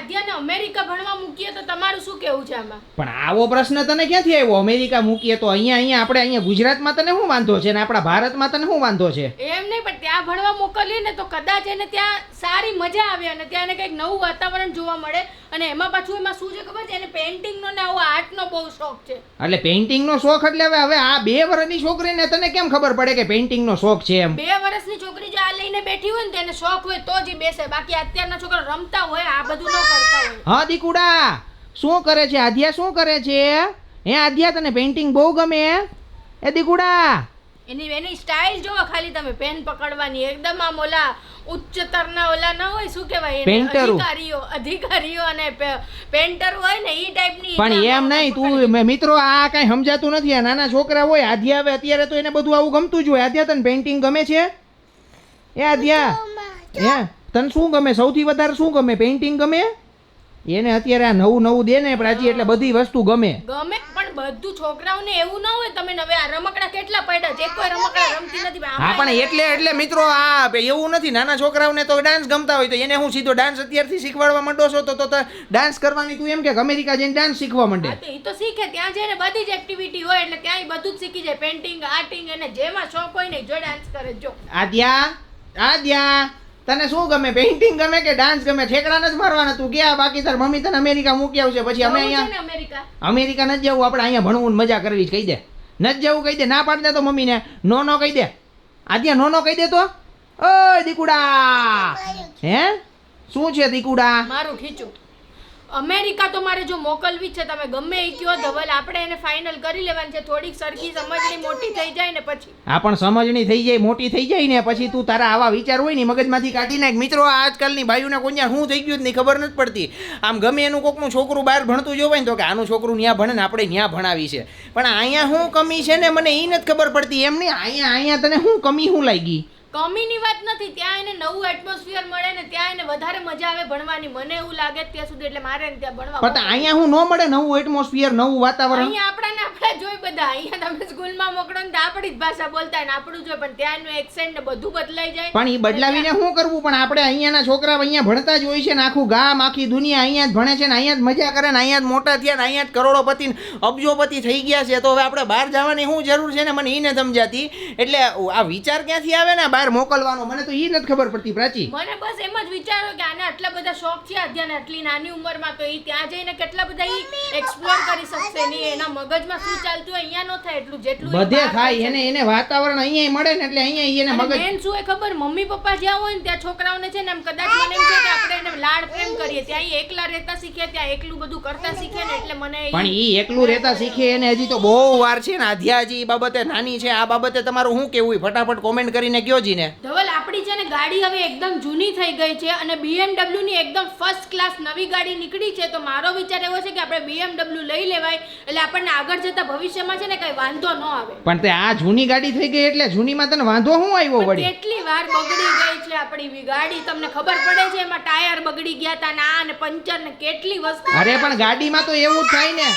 આદ્યાને America ભણવા મૂકીએ તો તમારું શું કેવું છે આમાં? પણ આવો પ્રશ્ન તને ક્યાંથી આવ્યો? અમેરિકા મૂકીએ તો અહીંયા અહીંયા આપણે અહીંયા ગુજરાતમાં તને શું વાંધો છે ને આપણા ભારતમાં તને શું વાંધો છે? એમ નહીં પણ ત્યાં ભણવા મોકલીએ ને તો કદાચ એને ત્યાં સારી મજા આવે અને ત્યાં એને કંઈક નવું વાતાવરણ જોવા મળે. અને એમાં પાછું એમાં શું છે ખબર છે? એને પેઇન્ટિંગનો ને આવો આર્ટનો બહુ શોખ છે. એટલે પેઇન્ટિંગનો શોખ એટલે હવે હવે આ બે વર્ષની છોકરીને તને કેમ ખબર પડે કે પેઇન્ટિંગનો શોખ છે એમ? બે વર્ષની છોકરી જો લઈને બેઠી હોય ને તેને શોખ હોય તો જ બેસે. બાકી અત્યારના છોકરા રમતા હોય આ બધું ન કરતા હોય. હા દીકુડા શું કરે છે? આધ્યા શું કરે છે? હે આધ્યા તને પેઇન્ટિંગ બહુ ગમે? એ દીકુડા! એની એની સ્ટાઇલ જોવો ખાલી તમે પેન પકડવાની એકદમ આમ ઓલા ઉચ્ચતરના ઓલા ના હોય શું કહેવાય? પેન્ટરો. અધિકારીઓ અધિકારીઓ અને પેન્ટર હોય ને ઈ ટાઈપની પણ એમ નહીં તું મિત્રો આ કાંઈ સમજાતું નથી. આ નાના છોકરા હોય આધ્યા હવે અત્યારે તો એને બધું આવું ગમતું જ હોય. આધ્યા તને પેઇન્ટિંગ ગમે છે? એ આધ્યા હે તને શું ગમે? સૌથી વધારે શું ગમે? પેઇન્ટિંગ ગમે? એને અત્યારે આ નવું નવું દે ને પ્રાચી એટલે બધી વસ્તુ ગમે. ગમે પણ બધું છોકરાઓને એવું ના હોય તમે હવે આ રમકડા કેટલા પડ્યા છે? કોઈ રમકડા રમતી નથી હા પણ એટલે એટલે મિત્રો આ એવું નથી. નાના છોકરાઓને તો ડાન્સ ગમતા હોય તો એને હું સીધો ડાન્સ અત્યારથી શીખવાડવા માંડો છો? તો તો ડાન્સ કરવાની તું એમ કે અમેરિકા જઈને ડાન્સ શીખવા માંડે. હા તો ઈ તો શીખે. ત્યાં જઈને બધી જ એક્ટિવિટી હોય એટલે ત્યાં બધું જ શીખી જાય. પેન્ટિંગ આર્ટિંગ અને જેમાં શોખ હોય ને જો ડાન્સ કરે જો. આદ્યા આદ્યા તને શું ગમે? પેઇન્ટિંગ ગમે કે ડાન્સ ગમે? ઠેકડા નથી મારવાના. તું ગયા બાકી તાર મમ્મી તને અમેરિકા મૂકી આવશે. પછી અમે અહીંયા અમેરિકા? નથી જવું. આપણે અહીંયા ભણવું મજા કરવી કહી દે. નથી જવું કહી દે. ના પાડી દે તો મમ્મીને. નો નો કહી દે. આદ્યા નો નો કહી દે તો? ઓય દીકુડા. હે? શું છે દીકુડા? મારું ખીચું. અમેરિકા તો મારે જો મોકલવી છે, તમે ગમે એ કયો, ધવલ, આપણે એને ફાઇનલ કરી લેવાની છે. થોડીક સરખી સમજણી મોટી થઈ જાય ને પછી. આ પણ સમજણી થઈ જાય, મોટી થઈ જાય ને પછી તું તારા આવા વિચાર હોય ને મગજમાંથી કાઢી નાખ. મિત્રો આજકાલની ભાઈઓને કોઈ શું થઈ ગયું જ નહીં, ખબર નથી પડતી. આમ ગમે એનું કોકનું છોકરું બહાર ભણતું જોવાય ને તો કે આનું છોકરું ત્યાં ભણે ને આપણે ત્યાં ભણાવી છે. પણ અહીંયા શું કમી છે ને, મને એ નથી ખબર પડતી. એમ નહીં, અહીંયા અહીંયા તને શું કમી શું લાગી? કમીની વાત નથી ત્યાં એને નવું એટમોસ્ફિયર મળે ને ત્યાં એને વધારે મજા આવે ભણવાની. મને એવું લાગે ત્યાં સુધી એટલે મારે ત્યાં ભણવા પણ અહીંયા હું ન મળે નવું એટમોસ્ફિયર નવું વાતાવરણ. અહીંયા આપણાને આપણે જોઈ બધા. અહીંયા તમે સ્કૂલમાં મોકલો ને આપણી જ ભાષા બોલતા ને આપણું જોઈએ પણ ત્યાંનું એક્સેન્ટ ને બધું બદલાઈ જાય. પણ એ બદલાવીને શું કરવું? પણ આપણે અહીંયાના છોકરા અહીંયા ભણતા જ હોય છે ને આખું ગામ આખી દુનિયા અહીંયા જ ભણે છે ને અહીંયા જ મજા કરે ને અહીંયા જ મોટા થયા ને અહીંયા જ કરોડોપતિ અબજોપતિ થઈ ગયા છે. તો હવે આપણે બહાર જવાની શું જરૂર છે ને? મને એને સમજાતી. એટલે આ વિચાર ક્યાંથી આવે ને? બહાર મોકલવાનો મને તો એ નથી ખબર પડતી પ્રાચી. મને બસ એમ જ વિચારો કે આને આટલા બધા શોખ છે અધ્યાને આટલી નાની ઉંમરમાં તો એ ત્યાં જઈને કેટલા બધા ઈ એક્સપ્લોર કરી શકશે નહીં એના મગજમાં શું ચાલતું હોય અહીંયા ન થાય એટલું જેટલું બધે થાય એને એને વાતાવરણ અહીંયા મળે ને એટલે અહીંયા એને મગજ main શું એ ખબર? મમ્મી પપ્પા જ્યાં હોય ને ત્યાં છોકરાઓને છે ને એમ કદાચ મને એમ છે કે આપણે એને લાડ પ્રેમ કરીએ ત્યાં ઈ એકલા રહેતા શીખે ત્યાં એકલું બધું કરતા શીખે ને એટલે મને પણ ઈ એકલું રહેતા શીખે એને હજી તો બહુ વાર છે ને આધ્યાજી બાબતે નાની છે આ બાબતે તમારું શું કેવું? ફટાફટ કોમેન્ટ કરીને કયો જીને ધવલ આપણી છે ને ગાડી હવે એકદમ જૂની થઈ ગઈ છે અને BMW ની એકદમ ફર્સ્ટ ક્લાસ નવી ગાડી નીકળી છે તો મારો વિચાર એવો છે કે આપણે BMW લઈ લેવાય એટલે આપણને આગળ જતા ભવિષ્યમાં છે ને કઈ વાંધો ન આવે. પણ તે આ જૂની ગાડી થઈ ગઈ એટલે જૂનીમાં તને વાંધો શું આવ્યો વળી? કેટલી વાર બગડી ગઈ છે આપણી ગાડી તમને ખબર પડે છે એમાં ટાયર બગડી ગયા હતા ને આ ને પંચર ને કેટલી વસ્તુ અરે પણ ગાડીમાં તો એવું થાય ને.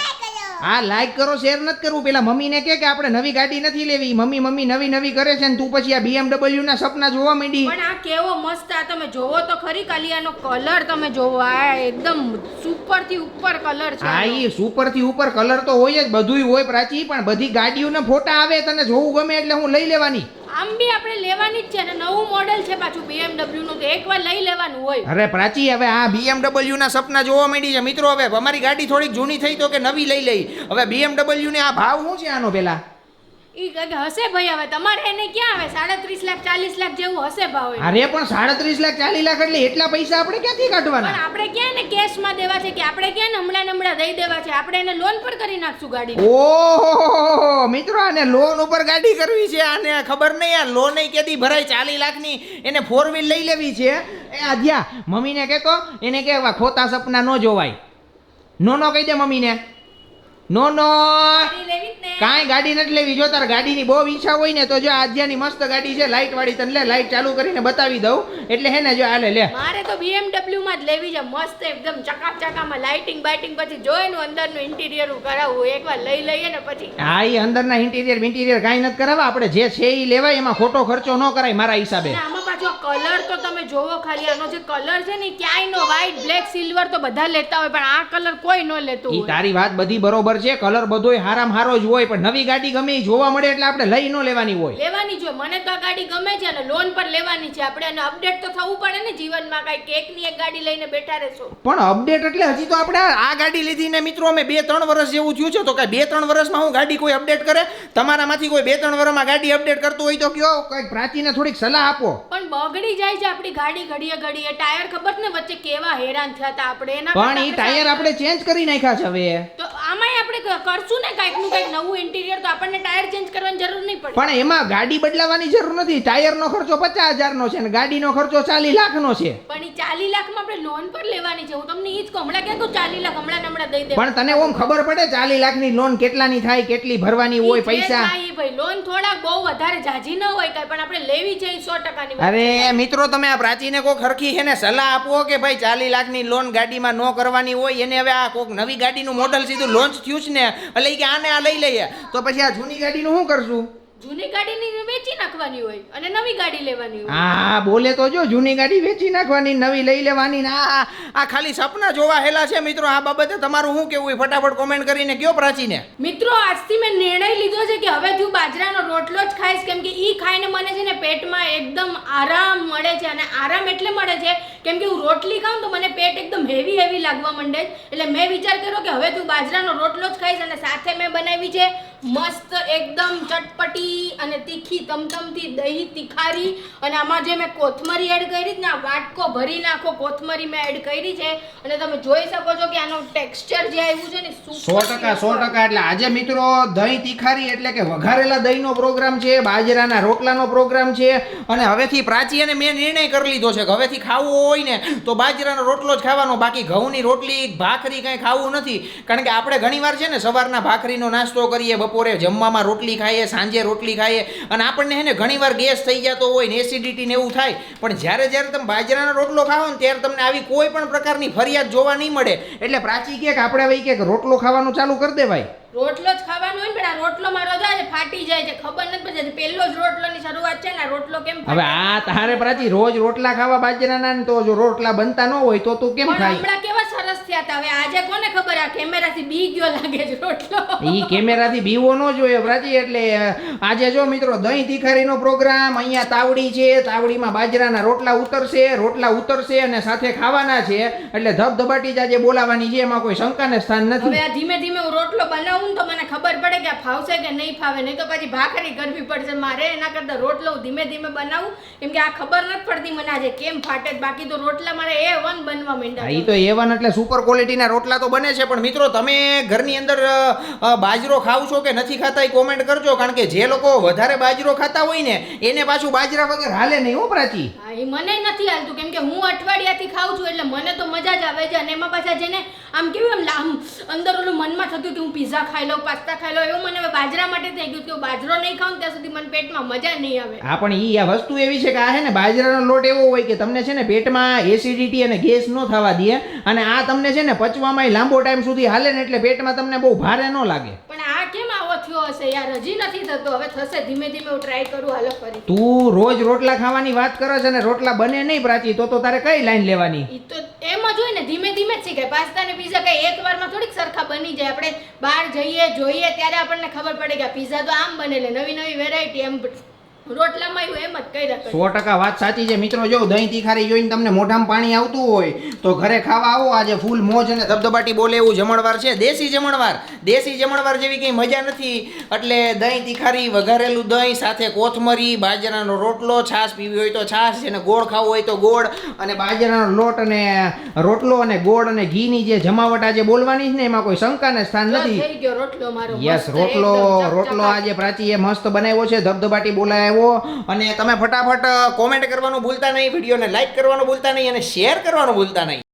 આ લાઈક કરો શેર નથી કરવું. પેલા મમ્મીને કે કે આપણે નવી ગાડી નથી લેવી. મમ્મી મમ્મી નવી નવી કરે છે ને તું પછી આ BMW ના સપના જોવા માંડી. પણ આ કેવો મસ્ત આ તમે જોવો તો ખરી ખાલી આનો કલર તમે જોવો. આ એકદમ સુપરથી ઉપર કલર છે હા એ ઈ સુપરથી ઉપર કલર તો હોય જ બધુંય હોય પ્રાચી પણ બધી ગાડીઓના ફોટા આવે તને જોવું ગમે એટલે હું લઈ લેવાની. આમ બી આપણે લેવાની જ છે ને નવું મોડેલ છે પાછું BMW નું તો એકવાર લઈ લેવાનું હોય. અરે પ્રાચી હવે આ BMW ના સપના જોવા માંડી છે. મિત્રો હવે અમારી ગાડી થોડીક જૂની થઈ તો કે નવી લઈ લઈ. હવે બીએમડબલ્યુ ને આ ભાવ શું છે આનો પેલા? ઈ કંઈક હશે ભાઈ હવે તમારે એને ક્યાં આવે? સાડત્રીસ લાખ ચાલીસ લાખ જેવું હશે ભાવ. અરે પણ સાડત્રીસ લાખ ચાલીસ લાખ એટલે એટલા પૈસા આપણે ક્યાંથી પણ આપણે ક્યાં ને કેશમાં દેવા છે કે આપણે ક્યાં ને હમણાં ને હમણાં દઈ દેવા છે? આપણે એને લોન પર કરી નાખશું ગાડી. ઓહો મિત્રો આને લોન ઉપર ગાડી કરવી છે. આને ખબર નહીં આ લોન કેદી ભરાય ચાલીસ લાખની? એને ફોર વ્હીલ લઈ લેવી છે. એ આધ્યા મમ્મીને કહેતો એને કે ખોટા સપના ન જોવાય. નો નો કહી દે મમ્મીને. નો નો. કાંઈ ગાડી નથી લેવી. જો તાર ગાડીની બહુ ઈચ્છા હોય ને તો જો આજ્યાની મસ્ત ગાડી છે લાઇટ વાળી તને લે લાઇટ ચાલુ કરીને બતાવી દઉં. એટલે હે ને જો આલે લે મારે તો BMW માં જ લેવી છે મસ્ત એકદમ ચકાચકામાં લાઇટિંગ બાઇટિંગ પછી જોઈને અંદરનું ઇન્ટિરિયર કરાવવું એકવાર લઈ લઈએ ને પછી. હા એ અંદરના ઇન્ટિરિયર ઇન્ટિરિયર કાંઈ નથી કરાવવા. આપણે જે છે એ લેવાય એમાં ખોટો ખર્ચો ન કરાય મારા હિસાબે. જો કલર તો તમે જોવો ખાલી આનો જે કલર છે ને ક્યાંય નો વ્હાઈટ બ્લેક સિલ્વર તો બધા લેતા હોય પણ આ કલર કોઈ ન લેતું ઈ હોય. તારી વાત બધી બરોબર છે કલર બધોય હારામ હારો જ હોય પણ નવી ગાડી ગમે ઈ જોવા મળે એટલે આપણે લઈ ન લેવાની હોય. લેવાની જો મને તો આ ગાડી ગમે છે અને લોન પર લેવાની છે. આપણે અને અપડેટ તો થવું પડે ને જીવનમાં કાંઈ કેકની એક ગાડી લઈને બેઠા રહેશો. પણ અપડેટ એટલે હજી તો આપણે આ આ ગાડી લીધી ને મિત્રો અમે બે ત્રણ વર્ષ જેવું થયું છે તો કાંઈ બે ત્રણ વર્ષમાં હું ગાડી કોઈ અપડેટ કરે? તમારામાંથી કોઈ બે ત્રણ વર્ષમાં ગાડી અપડેટ કરતું હોય તો કયો? કંઈક પ્રાચીને થોડીક સલાહ આપો. પણ બગડી જાય છે આપણી ગાડી ઘડીએ ઘડીએ. ટાયર ખબર ને વચ્ચે કેવા હેરાન થયા હતા આપણે? એના પણ એ ટાયર આપણે ચેન્જ કરી નાખ્યા છે હવે. તો આમાંય આપણે કરશું ને કાંઈકનું કાંઈક નવું ઇન્ટિરિયર તો આપણને ટાયર ચેન્જ કરવાની જરૂર નહીં પડે. પણ એમાં ગાડી બદલાવાની જરૂર નથી. ટાયરનો ખર્ચો પચાસ હજારનો છે અને ગાડી નો ખર્ચો ચાલીસ લાખનો છે. પણ એ ચાલી લાખમાં આપણે લોન પર લેવાની છે. હું તમને ઈજ જ કહું. હમણાં ક્યાં કહું ચાલી લાખ હમણાં ને હમણાં દઈ દે. પણ તને ઓમ ખબર પડે ચાલીસ લાખની લોન કેટલાની થાય કેટલી ભરવાની હોય પૈસા? ભાઈ લોન થોડા બહુ વધારે જાજી ન હોય કાંઈ પણ આપણે લેવી છે સો ટકાની વાત અરે મિત્રો, તમે આ પ્રાચીને કોક હરખી છે ને સલાહ આપો કે ભાઈ ચાલી લાખની લોન ગાડીમાં ન કરવાની હોય, એને હવે આ કોક નવી ગાડીનું મોડલ સીધું લોન્ચ થયું છે ને. એટલે કે આને આ લઈ લઈએ. તો પછી આ જૂની ગાડીનું શું કરશું? જૂની ગાડીની વેચી નાખવાની હોય અને નવી ગાડી લેવાની હોય. હા બોલે તો જો જૂની ગાડી વેચી નાખવાની નવી લઈ લેવાની ને આ આ- ખાલી સપના જોવા હેલા છે મિત્રો આ બાબતે તમારું શું કેવું હોય? ફટાફટ કોમેન્ટ કરીને કયો પ્રાચીને? મિત્રો આજથી મેં નિર્ણય લીધો છે કે હવે હું બાજરાનો રોટલો જ ખાઈશ કેમ કે ઈ ખાઈને મને છે ને પેટમાં એકદમ આરામ મળે છે અને આરામ એટલે મળે છે કેમ કે હું રોટલી ખાઉં તો મને પેટ એકદમ હેવી હેવી લાગવા માંડે એટલે મેં વિચાર કર્યો કે હવે તું બાજરાનો રોટલો જ ખાઈશ અને સાથે મેં બનાવી છે મસ્ત એકદમ ચટપટી અને તીખી તમતમથી દહીં તીખારી અને આમાં જે મેં કોથમરી એડ કરી ને આ વાટકો ભરીને આખો કોથમરી મેં એડ કરી છે. અને તમે જોઈ શકો છો કે આનો ટેક્સચર જે આવ્યું છે ને સો ટકા સો ટકા. એટલે આજે મિત્રો દહીં તીખારી એટલે કે વઘારેલા દહીંનો પ્રોગ્રામ છે બાજરાના રોટલાનો પ્રોગ્રામ છે. અને હવેથી પ્રાચી અને મેં નિર્ણય કરી લીધો છે કે હવેથી ખાવું હોય ને તો બાજરાનો રોટલો જ ખાવાનો. બાકી ઘઉંની રોટલી ભાખરી કાંઈ ખાવું નથી. કારણ કે આપણે ઘણીવાર છે ને સવારના ભાખરીનો નાસ્તો કરીએ બપોરે જમવામાં રોટલી ખાઈએ સાંજે રોટલી ખાઈએ અને આપણને હે ને ઘણીવાર ગેસ થઈ જતો હોય ને એસિડિટી ને એવું થાય પણ જ્યારે જ્યારે તમે બાજરાનો રોટલો ખાઓ ને ત્યારે તમને આવી કોઈ પણ પ્રકારની ફરિયાદ જોવા નહીં મળે. એટલે પ્રાચી કે આપણે ભાઈ કે રોટલો ખાવાનું ચાલુ કરી દેવાય. રોટલો જ ખાવાનો હોય ને પણ આ રોટલો મારો જાય છે ફાટી જાય છે ખબર નથી પડતી. પહેલો જ રોટલોની શરૂઆત છે ને રોટલો કેમ હવે આ તારે પ્રાચી રોજ રોટલા ખાવા બાજરાના ને તો જો રોટલા બનતા ન હોય તો તું કેમ ખાય? થયા હતા હવે આજે કોને ખબર આ કેમેરાથી બી ગયો લાગે છે રોટલો? ઈ કેમેરાથી બીવો ન જોઈએ પ્રાચી એટલે આજે જો મિત્રો દહીં તીખારીનો પ્રોગ્રામ અહીંયા તાવડી છે તાવડીમાં બાજરાના રોટલા ઉતરશે રોટલા ઉતરશે અને સાથે ખાવાના છે એટલે ધબધબાટી જ આજે બોલાવાની છે એમાં કોઈ શંકાને સ્થાન હવે નથી આ ધીમે ધીમે હું રોટલો બનાવું તો મને ખબર પડે કે ફાવશે કે નહીં ફાવે નહીં તો પછી ભાખરી કરવી પડશે. મારે એના કરતાં રોટલો ધીમે ધીમે બનાવું કેમ કે આ ખબર નથી પડતી મને આજે કેમ ફાટે બાકી તો રોટલા મારે એ વન બનવા માંડ્યા એ તો વન એટલે સુપર ક્વોલિટીના રોટલા તો બને છે પણ મિત્રો તમે ઘરની અંદર બાજરો ખાવ છો કે નથી ખાતા એ કોમેન્ટ કરજો કારણ કે જે લોકો વધારે બાજરો ખાતા હોય ને એને પાછું બાજરા વગર હાલે નહીં હો પ્રાચી. એ મને નથી હાલતું કેમ કે હું અઠવાડિયાથી ખાઉં છું એટલે મને તો મજા જ આવે છે અને એમાં પાછા જેને આમ કેવું આમ લાંબ અંદર ઓલું મનમાં થતું કે હું પીઝા ખાઈ લઉં પાસ્તા ખાઈ લઉં એવું મને હવે બાજરા માટે થઈ ગયું કે હું બાજરો નહીં ખાઉં ત્યાં સુધી મને પેટમાં મજા નહીં આવે. હા પણ એ આ વસ્તુ એવી છે કે આ છે ને બાજરાનો લોટ એવો હોય કે તમને છે ને પેટમાં એસિડિટી અને ગેસ ન થવા દે અને આ તમને છે ને પચવામાં લાંબો ટાઈમ સુધી હાલે ને એટલે પેટમાં તમને બહુ ભારે ન લાગે. પણ આ કેમ આવો થયો હશે યાર? હજી નથી થતો. હવે થશે ધીમે ધીમે હું ટ્રાય કરું હાલો ફરી. તું રોજ રોટલા ખાવાની વાત કરે છે ને રોટલા બને નહીં પ્રાચી તો તો તારે કઈ લાઈન લેવાની? ઈ તો એમ જ હોય ને ધીમે ધીમે જ શીખાય પાસ્તા ને પીઝા કઈ એક વારમાં થોડીક સરખા બની જાય. આપણે બહાર જઈએ જોઈએ ત્યારે આપણને ખબર પડે કે પીઝા તો આમ બને નવી નવી વેરાયટી એમ રોટલામાં એમ જ કર્યા સો ટકા વાત સાચી છે. મિત્રો જો દહીં તીખારી જોઈને તમને મોઢામાં પાણી આવતું હોય તો ઘરે ખાવા આવો. આજે ફૂલ મોજ અને ધબધબાટી બોલે એવું જમણવાર છે. દેશી જમણવાર. દેશી જમણવાર જેવી કંઈ મજા નથી. એટલે દહીં તીખારી વઘારેલું દહીં સાથે કોથમરી બાજરાનો રોટલો છાશ પીવી હોય તો છાશ અને ગોળ ખાવું હોય તો ગોળ અને બાજરાનો લોટ અને રોટલો અને ગોળ અને ઘીની જે જમાવટ આજે બોલવાની છે ને એમાં કોઈ શંકાને સ્થાન નથી. રોટલો યસ રોટલો. રોટલો આજે પ્રાચીએ મસ્ત બનાવ્યો છે. ધબધબાટી બોલાવ્યો અને તમે ફટાફટ કોમેન્ટ કરવાનું ભૂલતા નહીં, વિડીયોને લાઈક કરવાનું ભૂલતા નહીં અને શેર કરવાનું ભૂલતા નહીં.